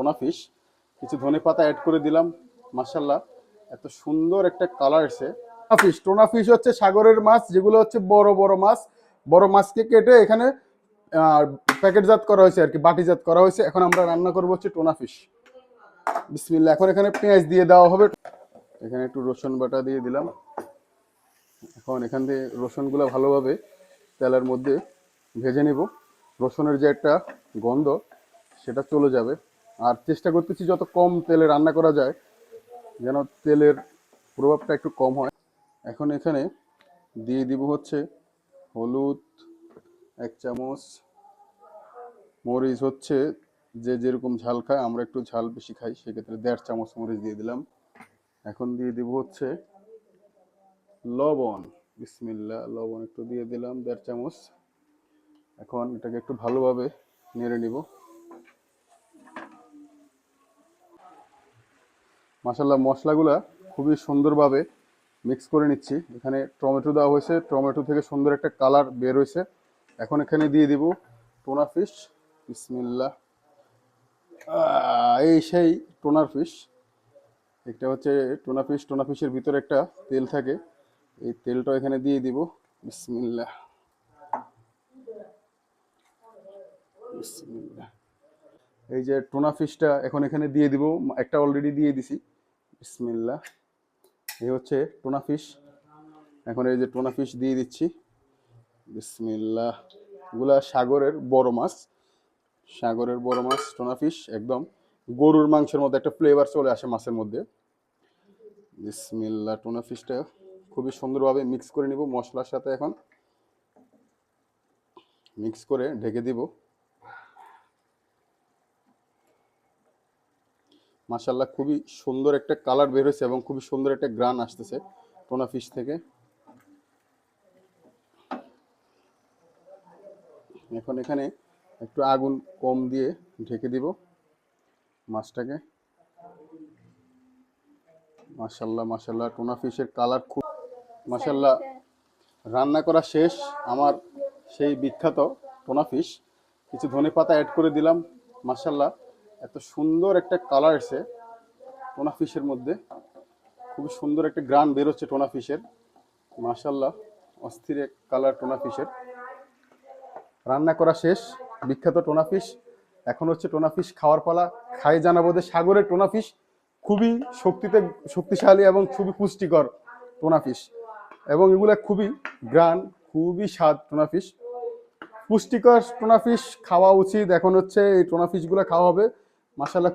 Tuna fish কিছু ধনে পাতা অ্যাড করে দিলাম মাসাল্লাহ এত সুন্দর একটা কালার এসে। ফিশ টোনা ফিশ হচ্ছে সাগরের মাছ, যেগুলো হচ্ছে বড় বড় মাছ। বড় মাছকে কেটে এখানে প্যাকেটজাত করা হয়েছে আর কি বাটিজাত করা হয়েছে। এখন আমরা রান্না করব হচ্ছে টোনা ফিশ বিসমিল্লা এখন এখানে পেঁয়াজ দিয়ে দেওয়া হবে। এখানে একটু রসুন বাটা দিয়ে দিলাম। এখন এখান থেকে রসুনগুলো ভালোভাবে তেলের মধ্যে ভেজে নিব। রসুনের যে একটা গন্ধ, সেটা চলে যাবে। আর চেষ্টা করতেছি যত কম তেলে রান্না করা যায়, যেন তেলের প্রভাবটা একটু কম হয়। এখন এখানে দিয়ে দিব হচ্ছে হলুদ, এক চামচ, মরিচ হচ্ছে যে যেরকম ঝাল খায়, আমরা একটু ঝাল বেশি খাই, সেক্ষেত্রে দেড় চামচ মরিচ দিয়ে দিলাম। এখন দিয়ে দিব হচ্ছে লবণ বিসমিল্লা লবণ একটু দিয়ে দিলাম দেড় চামচ। এখন এটাকে একটু ভালোভাবে নেড়ে নিব। মাসাল্লাহ মশলাগুলা খুবই সুন্দরভাবে মিক্স করে নিচ্ছি। এখানে টমেটো দেওয়া হয়েছে। টমেটো থেকে সুন্দর একটা কালার বের হয়েছে। এখন এখানে দিয়ে দিব টোনা ফিশ বিসমিল্লা আহ, এই সেই টোনার ফিশ একটা হচ্ছে টোনা ফিশ টোনা ফিশের ভিতরে একটা তেল থাকে। এই তেলটা এখানে দিয়ে দিব। বিসমিল্লাহ। এই যে টোনা ফিশটা এখন এখানে দিয়ে দিব। একটা অলরেডি দিয়ে দিছি। বিসমিল্লা এই হচ্ছে টোনা ফিশ। এখন এই যে টোনা ফিশ দিয়ে দিচ্ছি। বিসমিল্লা এগুলা সাগরের বড় মাছ। সাগরের বড় মাছ, টোনা ফিশ, একদম গরুর মাংসের মধ্যে একটা ফ্লেভার চলে আসে মাছের মধ্যে। বিসমিল্লা টোনা ফিশটা খুবই সুন্দরভাবে মিক্স করে নিব মশলার সাথে এখন। মিক্স করে ঢেকে দিব। মাশাল্লাহ খুবই সুন্দর একটা কালার বের হয়েছে এবং খুবই সুন্দর একটা গ্রান আসতেছে টোনা ফিশ থেকে। এখন এখানে একটু আগুন কম দিয়ে ঢেকে দিব মাছটাকে। মাশাল্লাহ মাশাল্লাহ টোনা ফিশের কালার খুব মাশাল্লাহ রান্না করা শেষ, আমার সেই বিখ্যাত টোনা ফিশ। কিছু ধনে পাতা অ্যাড করে দিলাম মাশাল্লাহ এত সুন্দর একটা কালার এসে টোনা ফিশের মধ্যে। খুবই সুন্দর একটা গ্রান বেরোচ্ছে টোনা ফিশের মাশাল্লাহ অস্থির এক কালার টোনা ফিশের রান্না করা শেষ, বিখ্যাত টোনা ফিশ এখন হচ্ছে টোনা ফিশ খাওয়ার পালা। খাই জানাব যে সাগরের টোনা ফিশ খুবই শক্তিতে, শক্তিশালী এবং খুবই পুষ্টিকর টোনা ফিশ এবং এগুলো খুবই গ্রান খুবই স্বাদ টোনা ফিশ পুষ্টিকর টোনা ফিশ খাওয়া উচিত। এখন হচ্ছে এই টোনা ফিশগুলো খাওয়া হবে। মাসাল্লাহ